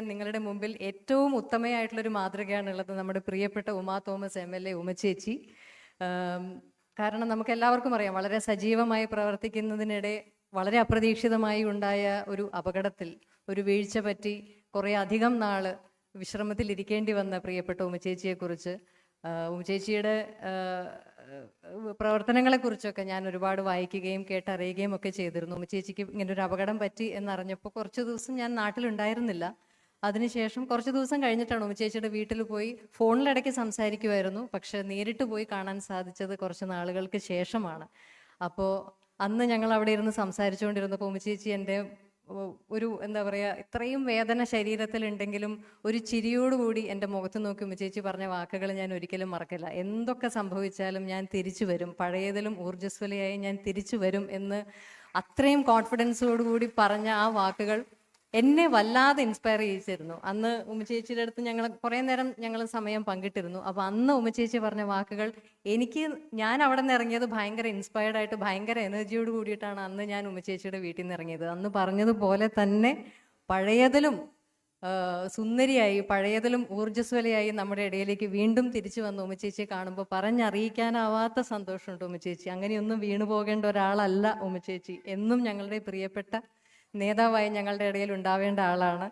നിങ്ങളുടെ മുമ്പിൽ ഏറ്റവും ഉത്തമയായിട്ടുള്ളൊരു മാതൃകയാണുള്ളത് നമ്മുടെ പ്രിയപ്പെട്ട Uma Thomas M L A ഉമച്ചേച്ചി കാരണം നമുക്ക് എല്ലാവർക്കും അറിയാം വളരെ സജീവമായി പ്രവർത്തിക്കുന്നതിനിടെ വളരെ അപ്രതീക്ഷിതമായി ഉണ്ടായ ഒരു അപകടത്തിൽ ഒരു വീഴ്ച പറ്റി കുറേ അധികം നാൾ വിശ്രമത്തിൽ ഇരിക്കേണ്ടി വന്ന പ്രിയപ്പെട്ട ഉമചേച്ചിയെക്കുറിച്ച് ഉമചേച്ചിയുടെ പ്രവർത്തനങ്ങളെക്കുറിച്ചൊക്കെ ഞാൻ ഒരുപാട് വായിക്കുകയും കേട്ടറിയുകയും ഒക്കെ ചെയ്തിരുന്നു. ഉമ്മച്ചേച്ചിക്ക് ഇങ്ങനെ ഒരു അപകടം പറ്റി എന്നറിഞ്ഞപ്പോൾ കുറച്ച് ദിവസം ഞാൻ നാട്ടിലുണ്ടായിരുന്നില്ല. അതിനുശേഷം കുറച്ച് ദിവസം കഴിഞ്ഞിട്ടാണ് ഉമ്മച്ചേച്ചിയുടെ വീട്ടിൽ പോയി ഫോണിലിടയ്ക്ക് സംസാരിക്കുമായിരുന്നു പക്ഷെ നേരിട്ട് പോയി കാണാൻ സാധിച്ചത് കുറച്ച് നാളുകൾക്ക് ശേഷമാണ്. അപ്പോൾ അന്ന് ഞങ്ങൾ അവിടെ ഇരുന്ന് സംസാരിച്ചുകൊണ്ടിരുന്നപ്പോൾ ഉമ്മച്ചേച്ചി എന്റെ ഒരു എന്താ പറയുക ഇത്രയും വേദന ശരീരത്തിലുണ്ടെങ്കിലും ഒരു ചിരിയോടുകൂടി എന്റെ മുഖത്ത് നോക്കി ഉമ്മച്ചേച്ചി പറഞ്ഞ വാക്കുകൾ ഞാൻ ഒരിക്കലും മറക്കില്ല. എന്തൊക്കെ സംഭവിച്ചാലും ഞാൻ തിരിച്ചു വരും. പഴയതിലും ഊർജസ്വലയായി ഞാൻ തിരിച്ചു വരും എന്ന് അത്രയും കോൺഫിഡൻസോടുകൂടി പറഞ്ഞ ആ വാക്കുകൾ എന്നെ വല്ലാതെ ഇൻസ്പയർ ചെയ്യിച്ചിരുന്നു. അന്ന് ഉമ്മച്ചേച്ചിയുടെ അടുത്ത് ഞങ്ങൾ കുറേ നേരം ഞങ്ങൾ സമയം പങ്കിട്ടിരുന്നു. അപ്പോൾ അന്ന് ഉമ്മച്ചേച്ചി പറഞ്ഞ വാക്കുകൾ എനിക്ക് ഞാൻ അവിടെ നിന്ന് ഇറങ്ങിയത് ഭയങ്കര ഇൻസ്പയർഡ് ആയിട്ട് ഭയങ്കര എനർജിയോട് കൂടിയിട്ടാണ് അന്ന് ഞാൻ ഉമ്മച്ചേച്ചിയുടെ വീട്ടിൽ നിന്ന് ഇറങ്ങിയത്. അന്ന് പറഞ്ഞതുപോലെ തന്നെ പഴയതിലും സുന്ദരിയായി പഴയതിലും ഊർജസ്വലയായി നമ്മുടെ ഇടയിലേക്ക് വീണ്ടും തിരിച്ചു വന്ന ഉമ്മച്ചേച്ചിയെ കാണുമ്പോൾ പറഞ്ഞറിയിക്കാനാവാത്ത സന്തോഷമുണ്ട് ഉമ്മച്ചേച്ചി അങ്ങനെയൊന്നും വീണു പോകേണ്ട ഒരാളല്ല ഉമ്മച്ചേച്ചി എന്നും ഞങ്ങളുടെ പ്രിയപ്പെട്ട നേതാവായി ഞങ്ങളുടെ ഇടയിൽ ഉണ്ടാവേണ്ട ആളാണ്.